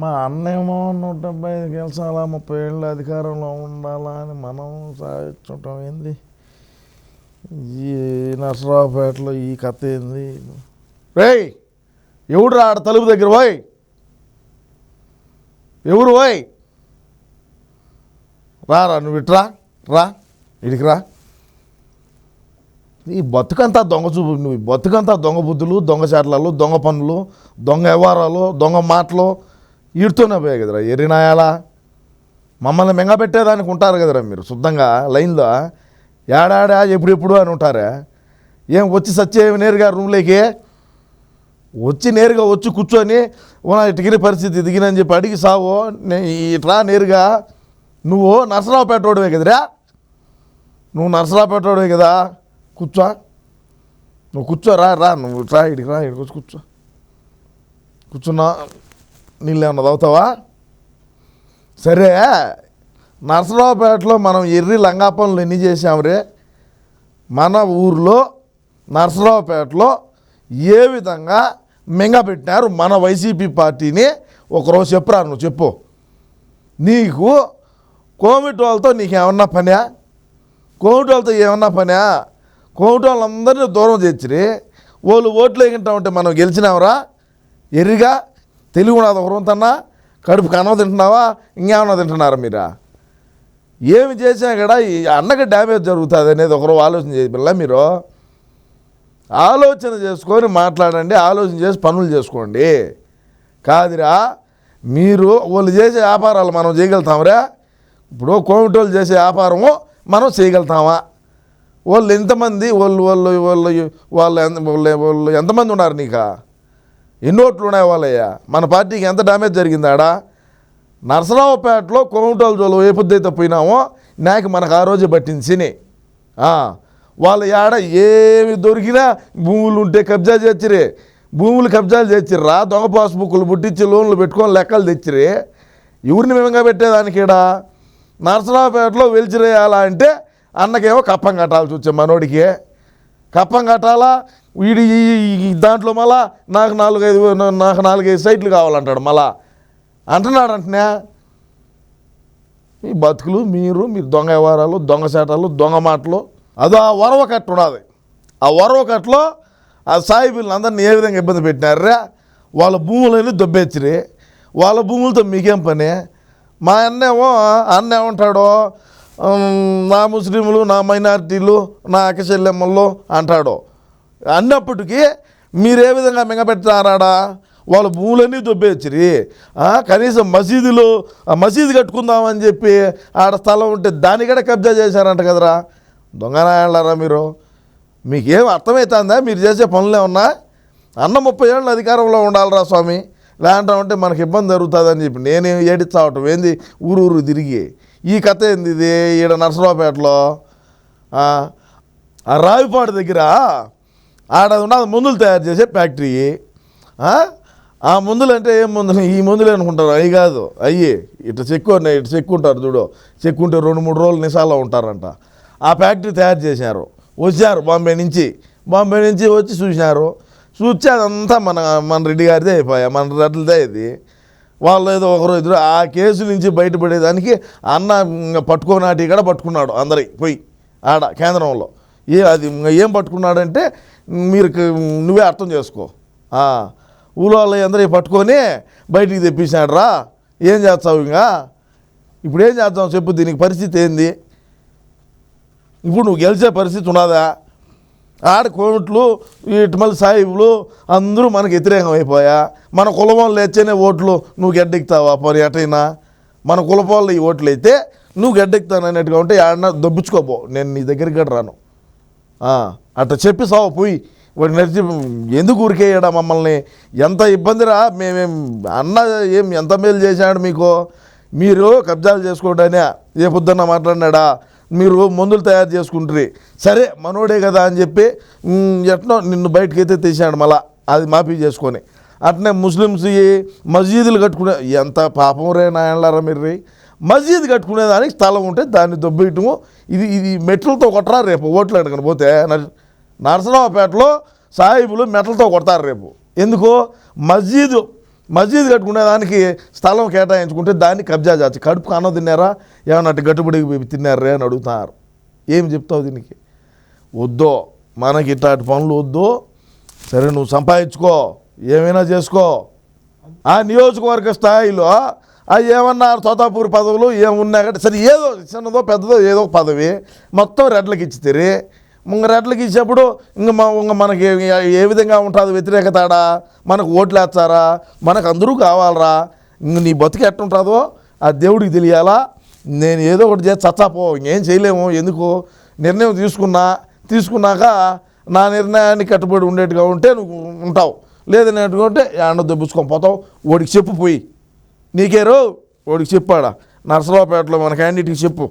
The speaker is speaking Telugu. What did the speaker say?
మా అన్నేమో నూట డెబ్బై ఐదు గెలిచాలా ముప్పై ఏళ్ళు అధికారంలో ఉండాలా అని మనం సాధించటం ఏంది? ఈ నర్సరావుపేటలో ఈ కథ ఏంది? రేయ్ ఎవడు ఆడ తలుపు దగ్గర పోయ్? ఎవరు పోయ్? రా రా నువ్వు ఇట్రా రా ఇడికి రా. ఈ బతుకంతా దొంగ చూపు నువ్వు బతుకంతా దొంగ బుద్ధులు దొంగ చాట్లలు దొంగ పనులు దొంగ వ్యవహారాలు దొంగ మాటలు ఈడుతూనే పోయాయి కదరా ఎరినాయాలా మమ్మల్ని మింగపెట్టేదానికి ఉంటారు కదరా మీరు శుద్ధంగా లైన్లో. ఏడాడా ఎప్పుడెప్పుడు అని ఉంటారా? ఏం వచ్చి సత్యేమి నేరుగా రూమ్లోకి? వచ్చి నేరుగా వచ్చి కూర్చొని "ఓ, నా ఇటుగిరి పరిస్థితి దిగినని చెప్పి అడిగి సావు నే- ఇట్రా నేరుగా. నువ్వు నరసరావుపేటోడివే కదరా? నువ్వు నరసరావుపేటోడివే కదా? కూర్చో. నువ్వు కూర్చో రా రా నువ్వు రా ఇడికి రా ఇడికి వచ్చి కూర్చో. కూర్చున్నా. నీళ్ళు ఏమన్నా తాగుతావా? సరే నర్సరావుపేటలో మనం ఎర్రి లంగా పనులు ఎన్ని చేసాం రే? మన ఊర్లో నర్సరావుపేటలో ఏ విధంగా మింగబెట్టినారు మన వైసీపీ పార్టీని? ఒకరోజు చెప్పురా నువ్వు చెప్పు. నీకు కోమిటి వాళ్ళతో నీకు ఏమన్నా పనా కోమిటి వాళ్ళతో ఏమన్నా పనా కోమిటి వాళ్ళందరినీ దూరం చేర్చిరి. వాళ్ళు ఓట్లు వేయింటా ఉంటే మనం ఎర్రిగా? తెలివి తెలుగు ఉన్నది ఒకరంతన్నా కడుపు అన్నం తింటున్నావా? ఇంకేమన్నా తింటున్నారా మీరా? ఏమి చేసినా కూడా ఈ అన్నకి డ్యామేజ్ జరుగుతుంది అనేది ఒకరు ఆలోచన చేసి పిల్ల మీరు? ఆలోచన చేసుకొని మాట్లాడండి ఆలోచన చేసి పనులు చేసుకోండి. కాదురా మీరు వాళ్ళు చేసే వ్యాపారాలు మనం చేయగలుగుతాంరా ఇప్పుడు కోవిడ్ చేసే వ్యాపారము మనం చేయగలుగుతామా? వాళ్ళు ఎంతమంది వాళ్ళు వాళ్ళు వాళ్ళు వాళ్ళు ఎంత- వాళ్ళు వాళ్ళు ఎంతమంది ఉన్నారు నీకా? ఎన్ని ఓట్లు ఉన్నాయి వాళ్ళయ్యా. మన పార్టీకి ఎంత డ్యామేజ్ జరిగిందాడా? నరసరావుపేటలో కోమటోలు జోలు ఏ పొద్దుైతే పోయినామో నాకు మనకు ఆ రోజు పట్టింది సిని. వాళ్ళ ఏడ ఏమి దొరికినా భూములు ఉంటే కబ్జా చేచ్చిరే భూములు కబ్జాలు తెచ్చిర్రా దొంగ పాస్బుక్లు పుట్టించి లోన్లు పెట్టుకొని లెక్కలు తెచ్చిరే ఎవరిని మేమంగా పెట్టేదానికి నరసరావుపేటలో వెలిచిరేయాలా అంటే అన్నకేమో కప్పం కట్టాల్సి వచ్చే మనోడికి. కప్పం కట్టాలా? వీడి ఈ- దాంట్లో మళ్ళా నాకు నాలుగైదు నాకు నాలుగైదు సైట్లు కావాలంటాడు మళ్ళా. అంటున్నాడు అంటున్నా. మీ బతుకులు మీరు మీరు దొంగ వ్యవహారాలు దొంగ చేటాలు దొంగ మాటలు అదో ఆ వరవ కట్టు ఉన్నది ఆ వరవ కట్టులో ఆ సాయిబుల్ని అందరిని ఏ విధంగా ఇబ్బంది పెట్టినారా వాళ్ళ భూములని దొబ్బేచ్చిరి. వాళ్ళ భూములతో మీకేం పని? మా అన్నేమో అన్న ఏమంటాడో నా ముస్లింలు నా మైనారిటీలు నా అక్కచెల్లెమ్మలు అంటాడు. అన్నప్పటికీ మీరే విధంగా మింగపెట్టారాడా వాళ్ళ భూములన్నీ దొబ్బేచ్చిరి. కనీసం మసీదులో ఆ మసీదు కట్టుకుందామని చెప్పి ఆడ స్థలం ఉంటే దాన్ని కూడా కబ్జా చేశారంట కదరా? దొంగనాయాళ్ళారా మీరు? మీకేం అర్థమవుతుందా మీరు చేసే పనులు ఏమన్నా? అన్న ముప్పై ఏళ్ళు అధికారంలో ఉండాలిరా స్వామి. లేదంటే మనకి ఇబ్బంది జరుగుతుందని చెప్పి నేనే ఏడిచావటం? ఏంది? ఊరు ఊరు తిరిగి. ఈ కథ ఏంది ఇది? ఈడ నరసరావుపేటలో. ఆ రావిపాడు దగ్గర ఆడ ఉన్నది మందులు తయారు చేసే ఫ్యాక్టరీ. ఆ? మందులు అంటే ఏం మందులు? ఈ మందులు అనుకుంటారు. అవి కాదు. అయ్యి. ఇటు చెక్కు ఉన్నాయి. ఇటు చెక్కుంటారు చూడు. చెక్కుంటే రెండు మూడు రోజులు నిసాలో ఉంటారంట. ఆ ఫ్యాక్టరీ తయారు చేశారు. వచ్చారు బాంబే నుంచి. బాంబే నుంచి వచ్చి చూసినారు. చూస్తే అదంతా మన మన రెడ్డి గారిదే అయిపోయా. మన రెడ్లదే ఇది. వాళ్ళు ఏదో ఒకరు ఇద్దరు ఆ కేసు నుంచి బయటపడేదానికి అన్న పట్టుకోనాటి కూడా పట్టుకున్నాడు అందరి పోయి ఆడ కేంద్రంలో. ఏ అది ఏం పట్టుకున్నాడంటే మీరు నువ్వే అర్థం చేసుకో. ఊళ్ళో వాళ్ళు అందరూ పట్టుకొని బయటికి తెప్పించాడు రా ఏం చేస్తావు ఇంకా? ఇప్పుడు ఏం చేస్తావు చెప్పు దీనికి పరిస్థితి ఏంది? ఇప్పుడు నువ్వు గెలిచే పరిస్థితి ఉన్నదా? ఆడ కోవిట్లు ఇటుమల్ సాహిబులు అందరూ మనకు వ్యతిరేకం అయిపోయా? మన కులవాళ్ళు లేచేనే ఓట్లు నువ్వు గడ్డెక్కుతావా పని ఎటైనా? మన కులపాళ్ళు ఈ ఓట్లు అయితే నువ్వు గడ్డెక్కుతాను అన్నట్టుగా ఉంటే ఆడన దొబ్బుచ్చుకోపో. నేను నీ దగ్గరికి రాను. అట్లా చెప్పి సావు పోయి. వాడు నడిచి ఎందుకు ఊరికేయడా మమ్మల్ని? ఎంత ఇబ్బందిరా? మేమేం అన్న ఏం ఎంత మేలు చేశాడు మీకు? మీరు కబ్జాలు చేసుకోవడానే ఏ పొద్దున్న మాట్లాడినాడా? మీరు మందులు తయారు చేసుకుంటారు సరే మనోడే కదా అని చెప్పి ఎట్నో నిన్ను బయటకైతే తీసాడు మళ్ళా. అది మాఫీ చేసుకొని. అట్నే ముస్లిమ్స్ ఈ మసీదులు కట్టుకునే ఎంత పాపం రే నాయనలారా మీరు రే. కట్టుకునేదానికి స్థలం ఉంటే దాన్ని దొబ్బేయటము. ఇది ఇది మెట్లతో కొట్టరా రేపు ఓట్లు అడగను. పోతే నరసరావుపేటలో సాహిబులు మెట్లతో కొడతారు రేపు. ఎందుకు? మస్జీదు మసీద్ కట్టుకునేదానికి స్థలం కేటాయించుకుంటే దాన్ని కబ్జా చేయచ్చు కడుపుకు అన్నం తిన్నారా? ఏమన్నా గట్టుబడి తిన్నారే అని అడుగుతున్నారు ఏం చెప్తావు దీనికి? వద్దో. మనకి ఇట్లాంటి పనులు వద్దు. సరే నువ్వు సంపాదించుకో. ఏమైనా చేసుకో. ఆ నియోజకవర్గ స్థాయిలో ఏమన్నా తోతాపూర్ పదవులు ఏమున్నా కంటే సరే ఏదో చిన్నదో పెద్దదో ఏదో ఒక పదవి మొత్తం రెడ్లకి ఇచ్చితే ఇంక రెడ్లకి ఇచ్చినప్పుడు ఇంక మా ఇంక మనకి ఏ- విధంగా ఉంటుంది? వ్యతిరేకత మనకు ఓట్లు వేస్తారా? మనకు అందరూ కావాలరా? ఇంక నీ బతుకు ఎట్టుంటుందో ఆ దేవుడికి తెలియాలా? నేను ఏదో ఒకటి చేసి చచ్చాపో ఇంకేం చేయలేము ఎందుకు? నిర్ణయం తీసుకున్నా తీసుకున్నాక నా నిర్ణయాన్ని కట్టుబడి ఉండేట్టుగా ఉంటే నువ్వు ఉంటావు. లేదని ఉంటే ఎండ దెబ్బుచ్చుకొని పోతావు. ఓడికి చెప్పు పోయి. నీకేరో వాడికి చెప్పాడా? నర్సరావుపేటలో మన క్యాండిడేట్కి చెప్పు.